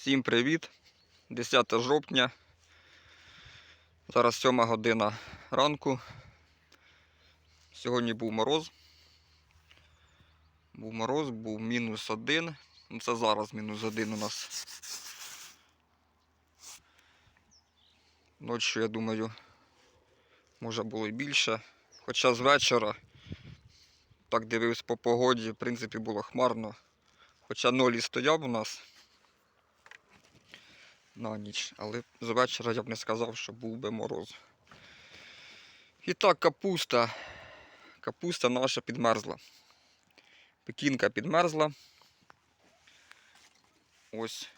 Всім привіт! 10 жовтня. Зараз 7 година ранку. Сьогодні був мороз. Був мороз, був мінус один. Ну, Це зараз мінус один у нас. Ночі, я думаю, може було і більше. Хоча з вечора, так дивився по погоді, в принципі, було хмарно. Хоча ноль і стояв у нас на ніч, але з вечора я б не сказав, що був би мороз. І так, капуста. Капуста наша підмерзла. Пекінка підмерзла. Ось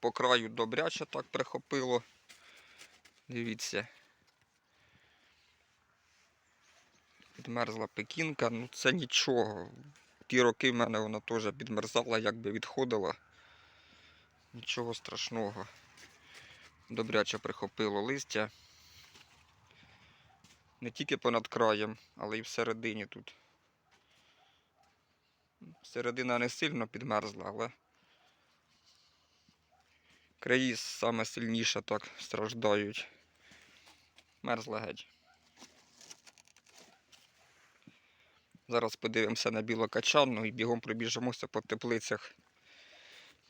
по, краю добряче так прихопило. Дивіться. Підмерзла пекінка, ну це нічого. Ті роки в мене вона теж підмерзала, якби відходила. Нічого страшного. Добряче прихопило листя. Не тільки понад краєм, але й всередині тут. Середина не сильно підмерзла, але краї саме сильніше так страждають. Мерзла геть. Зараз подивимося на білокачанну і бігом пробіжимося по теплицях.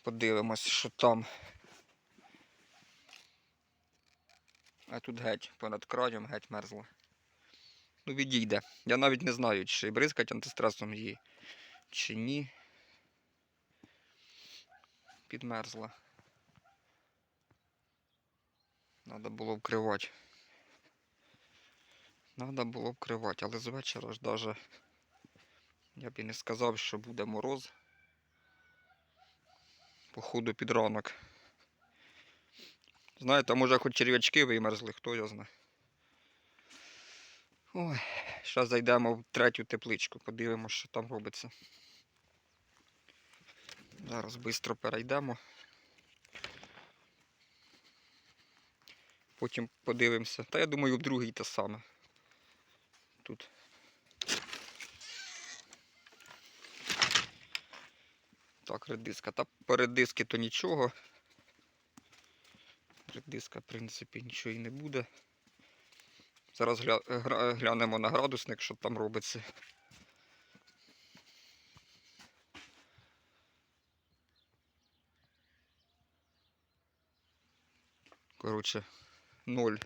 Подивимось, що там. А тут геть, понад краєм геть мерзла. Ну, відійде. Я навіть не знаю, чи бризкать антистресом її, чи ні. Підмерзла. Надо було вкривати. Надо було вкривати, але з вечора ж даже я б і не сказав, що буде мороз. Походу під ранок. Знаєте, може хоч черв'ячки вимерзли, хто його знає. Ой, зараз зайдемо в третю тепличку, подивимося, що там робиться. Зараз швидко перейдемо. Потім подивимося. Та я думаю, в другій те саме. Тут. Так, редиска. Та по редиски то нічого. Редиска, в принципі, нічого і не буде. Зараз гля... глянемо на градусник, що там робиться. Коротше, ноль.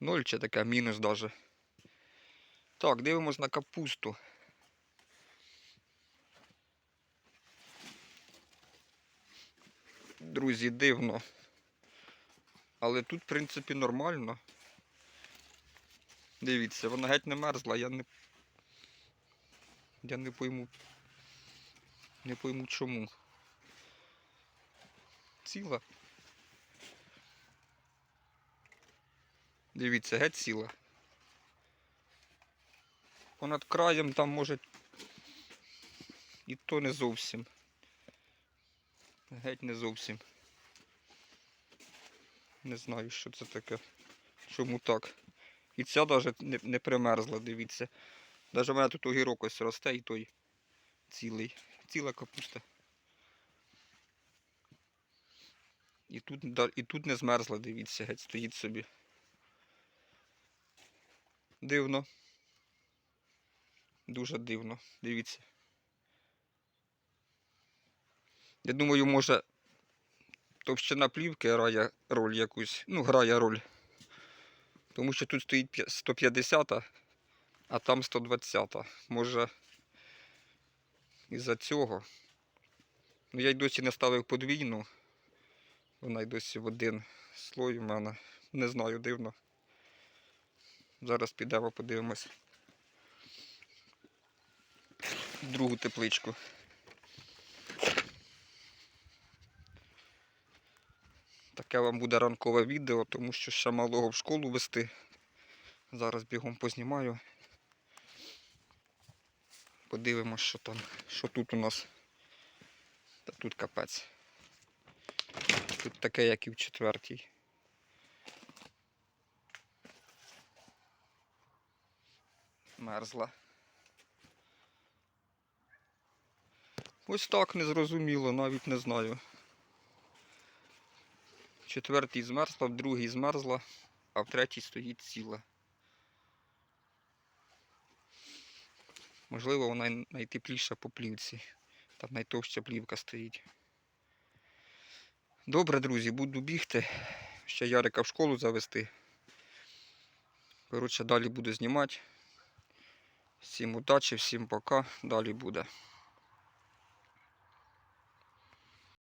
Ноль чи таке мінус даже. Так, дивимось на капусту. Друзі, дивно. Але тут, в принципі, нормально. Дивіться, вона геть не мерзла, я не. Я не пойму. Не пойму чому. Ціла. Дивіться, геть ціла. Понад краєм там може і то не зовсім. Геть не зовсім. Не знаю, що це таке. Чому так. І ця навіть не, не примерзла, дивіться. Навіть у мене тут огірок ось росте і той цілий. Ціла капуста. І тут, і тут не змерзла, дивіться, геть стоїть собі. Дивно. Дуже дивно. Дивіться. Я думаю, може товщина плівки грає роль якусь. Ну, грає роль. Тому що тут стоїть 150, а там 120. Може із-за цього. Ну, я й досі не ставив подвійну. Вона й досі в один слой у мене. Не знаю, дивно. Зараз підемо подивимось. Другу тепличку. Таке вам буде ранкове відео, тому що ще малого в школу вести. Зараз бігом познімаю. Подивимось, що там, що тут у нас. Та тут капець. Тут таке, як і в четвертій. Мерзла. Ось так незрозуміло, навіть не знаю. В четвертій змерзла, в другій змерзла, а в третій стоїть ціла. Можливо, вона найтепліша по плівці. Там найтовща плівка стоїть. Добре, друзі, буду бігти. Ще Ярика в школу завести. Коротше, далі буду знімати. Всім удачі, всім пока. Далі буде.